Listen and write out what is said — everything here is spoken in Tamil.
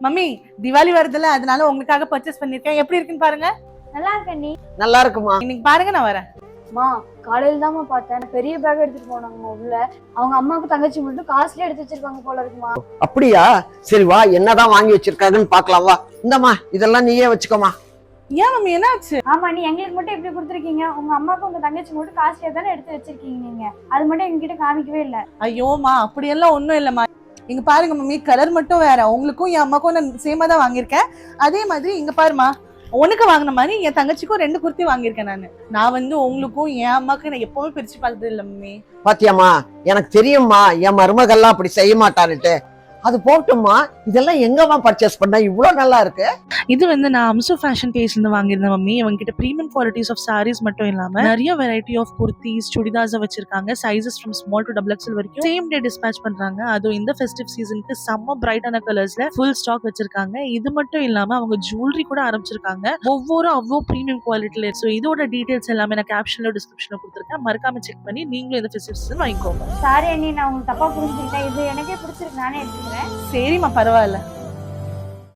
மம்மி திவாலி வருதுல அதனால உங்களுக்காக பர்ச்சேஸ் பண்ணிருக்கேன். எப்படி இருக்குன்னு பாருங்க. நல்லா இருக்க நீ நல்லா இருக்குமா? இன்னைக்கு பாருங்க நான் வரேன். மா காலையில தாம்மா பார்த்தேன். பெரிய பேக் எடுத்துட்டு போனாங்க உள்ள அவங்க அம்மாவுக்கு தங்கச்சி மட்டும் காசுல எடுத்து வச்சிருக்காங்க போல இருக்குமா. அப்படியா? சரி வா என்னதான் வாங்கி வச்சிருக்காங்கன்னு பார்க்கலாம் வா. இந்தம்மா இதெல்லாம் நீயே வச்சுக்கோமா ஏன் மம்மி என்னாச்சு? ஆமா நீ எங்களுக்கு மட்டும் எப்படி கொடுத்துருக்கீங்க? உங்க அம்மாவுக்கு உங்க தங்கச்சி மட்டும் காசுல தானே எடுத்து வச்சிருக்கீங்க நீங்க. அது மட்டும் எங்ககிட்ட காமிக்கவே இல்ல. ஐயோமா அப்படியெல்லாம் ஒண்ணும் இல்லம்மா. இங்க பாருங்க மம்மி கலர் மட்டும் வேற. உங்களுக்கும் என் அம்மாக்கும் நான் சேமா தான் வாங்கியிருக்கேன். அதே மாதிரி இங்க பாருமா உனக்கு வாங்கின மாதிரி என் தங்கச்சிக்கும் ரெண்டு குர்த்தி வாங்கியிருக்கேன் நான். நான் வந்து உங்களுக்கும் என் அம்மாக்கும் நான் எப்பவுமே பிரிச்சு பார்த்தது இல்லை மம்மி. பாத்தியாம்மா எனக்கு தெரியும்மா என் மருமகள்லாம் அப்படி செய்ய மாட்டான்னுட்டு. அது போட்டும்மா இதெல்லாம் எங்கம்மா பர்ச்சேஸ் பண்ண? இவ்வளவு நல்லா இருக்கு. இது வந்து நான் அம்சோ ஃபேஷன் பேஜ்ல இருந்து வாங்கியிருந்தேன் மம்மி. இவங்க கிட்ட ப்ரீமியம் குவாலிட்டிஸ் ஆஃப் சாரீஸ் மட்டும் இல்லாம நிறைய வெரைட்டி ஆஃப் குர்த்திஸ் சுடிதாஸ் வச்சிருக்காங்க. Sizes from small to double XL வரைக்கும். சேம் டே டிஸ்பேச் பண்றாங்க. அதுவும் இந்த ஃபெஸ்டிவ் சீசனுக்கு செம்ம பிரைட்டான கலர்ஸ்ல ஃபுல் ஸ்டாக் வச்சிருக்காங்க. இது மட்டும் இல்லாம அவங்க ஜுவல்லரி கூட ஆரம்பிச்சிருக்காங்க. ஒவ்வொரு அவ்வளோ ப்ரீமியம் குவாலிட்டில ஸோ இதோட டீடைல்ஸ் எல்லாமே நான் கேப்ஷன்ல டிஸ்கிரிப்ஷன்ல கொடுத்துருக்கேன். மறக்காம செக் பண்ணி நீங்களும் இந்த ஃபெஸ்டிவ் சீசன் வாங்கிக்கோங்க. சாரி அண்ணி. நான் உங்களுக்கு தப்பா புரிஞ்சுக்கிட்டேன். இது எனக்கே பிடிச்சிருக்கு. நானே எடுத்துக்கிறேன். சரிம்மா பரவாயில்ல.